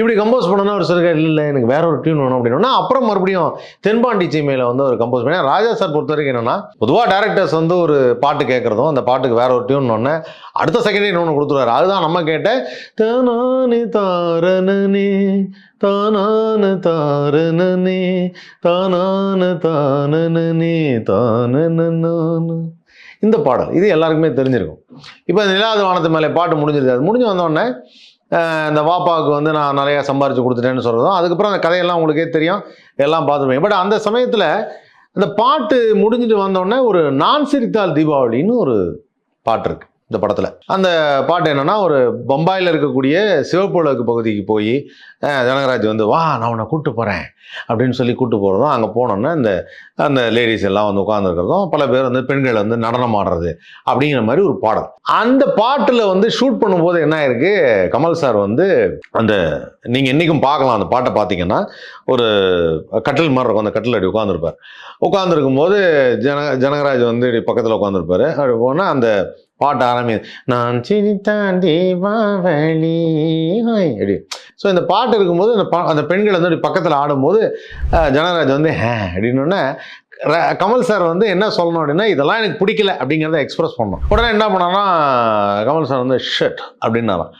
இப்படி கம்போஸ் பண்ணனா ஒரு சில இல்லை எனக்கு வேற ஒரு டியூன் வேணும் அப்படின்னா. அப்புறம் மறுபடியும் தென்பாண்டி சீமையில் வந்து ஒரு கம்போஸ் பண்ணி ராஜா சார் பொறுத்த வரைக்கும் என்னன்னா பொதுவாக டேரக்டர்ஸ் வந்து ஒரு பாட்டு கேட்குறதும் அந்த பாட்டுக்கு வேற ஒரு டியூன் ஒன்று அடுத்த செகண்டே இன்னொன்று கொடுத்துருவாரு. அதுதான் நம்ம கேட்ட தானானு தாரணனே தானான தாரணனே தானான தானனே தானனு இந்த பாடல் இது எல்லாருக்குமே தெரிஞ்சிருக்கும். இப்போ நிலாத வானத்து மேலே பாட்டு முடிஞ்சிருக்காது அது முடிஞ்சு வந்தோடனே இந்த வாப்பாவுக்கு வந்து நான் நிறையா சம்பாரித்து கொடுத்துட்டேன்னு சொல்கிறதும் அதுக்கப்புறம் அந்த கதையெல்லாம் உங்களுக்கே தெரியும் எல்லாம் பார்த்துருப்பீங்க. பட் அந்த சமயத்தில் அந்த பாட்டு முடிஞ்சிட்டு வந்தோடனே ஒரு நான் சிரித்தால் தீபாவளின்னு ஒரு பாட்டு இருக்குது இந்த படத்தில். அந்த பாட்டு என்னன்னா ஒரு பம்பாயில் இருக்கக்கூடிய சிவப்புலகு பகுதிக்கு போய் ஜனகராஜ் வந்து வா நான் உன்னை கூப்பிட்டு போகிறேன் அப்படின்னு சொல்லி கூப்பிட்டு போகிறதும் அங்கே போனோன்னே இந்த அந்த லேடிஸ் எல்லாம் வந்து உட்காந்துருக்கிறதும் பல பேர் வந்து பெண்கள் வந்து நடனம் ஆடுறது அப்படிங்கிற மாதிரி ஒரு பாடல். அந்த பாட்டில் வந்து ஷூட் பண்ணும்போது என்ன ஆயிருக்கு கமல் சார் வந்து அந்த நீங்கள் என்றைக்கும் பார்க்கலாம் அந்த பாட்டை பார்த்தீங்கன்னா ஒரு கட்டில் மாதிரி இருக்கும் அந்த கட்டில் அடி உட்காந்துருப்பார் உட்காந்துருக்கும் போது ஜன ஜனகராஜ் வந்து இப்படி பக்கத்தில் உட்காந்துருப்பாரு அப்படி போனால் அந்த பாட்டு ஆரம்பிது நான் சிரித்தான் தீபாவளி அப்படி. ஸோ இந்த பாட்டு இருக்கும்போது அந்த பா அந்த பெண்கள் வந்து அப்படி பக்கத்தில் ஆடும்போது ஜனராஜ் வந்து ஹே அப்படின்னோடனே கமல் சார் வந்து என்ன சொல்லணும் அப்படின்னா இதெல்லாம் எனக்கு பிடிக்கல அப்படிங்கிறத எக்ஸ்பிரஸ் பண்ணோம் உடனே என்ன பண்ணான்னா கமல் சார் வந்து ஷர்ட் அப்படின்னாலாம்